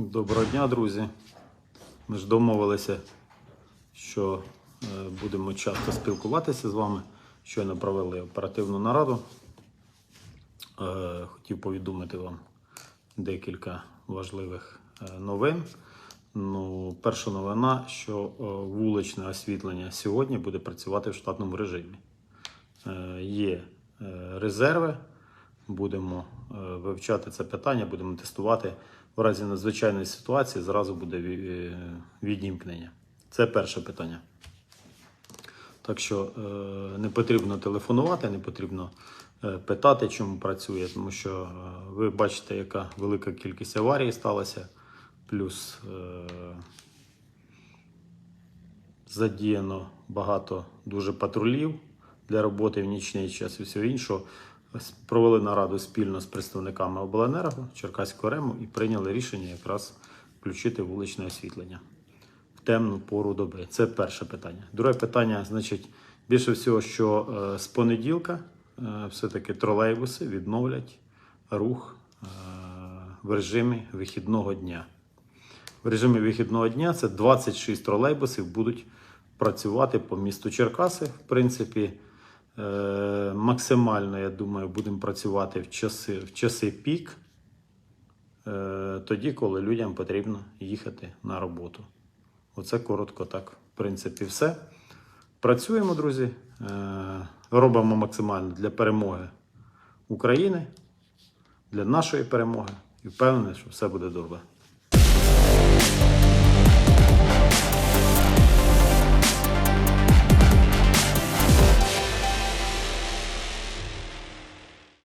Доброго дня, друзі. Ми ж домовилися, що е, будемо часто спілкуватися з вами. Щойно провели оперативну нараду. Е, Хотів повідомити вам декілька важливих е, новин. Ну, перша новина, що вуличне освітлення сьогодні буде працювати в штатному режимі. Є резерви, будемо вивчати це питання, будемо тестувати. В разі надзвичайної ситуації зразу буде е, відімкнення. Це перше питання. Так що е, не потрібно телефонувати, не потрібно е, питати, чому працює, тому що ви бачите, яка велика кількість аварій сталася, плюс задіяно багато дуже патрулів для роботи в нічний час і всього іншого. Провели нараду спільно з представниками обленерго Черкаського рему і прийняли рішення якраз включити вуличне освітлення в темну пору доби. Це перше питання. Друге питання, значить, більше всього, що е, з понеділка е, все-таки тролейбуси відновлять рух е, в режимі вихідного дня. В режимі вихідного дня це 26 тролейбусів будуть працювати по місту Черкаси. В принципі, максимально, я думаю, будемо працювати в часи, в часи пік, е, тоді, коли людям потрібно їхати на роботу. Оце коротко так, в принципі, все. Працюємо, друзі. Е, Робимо максимально для перемоги України, для нашої перемоги. І впевнений, що все буде добре.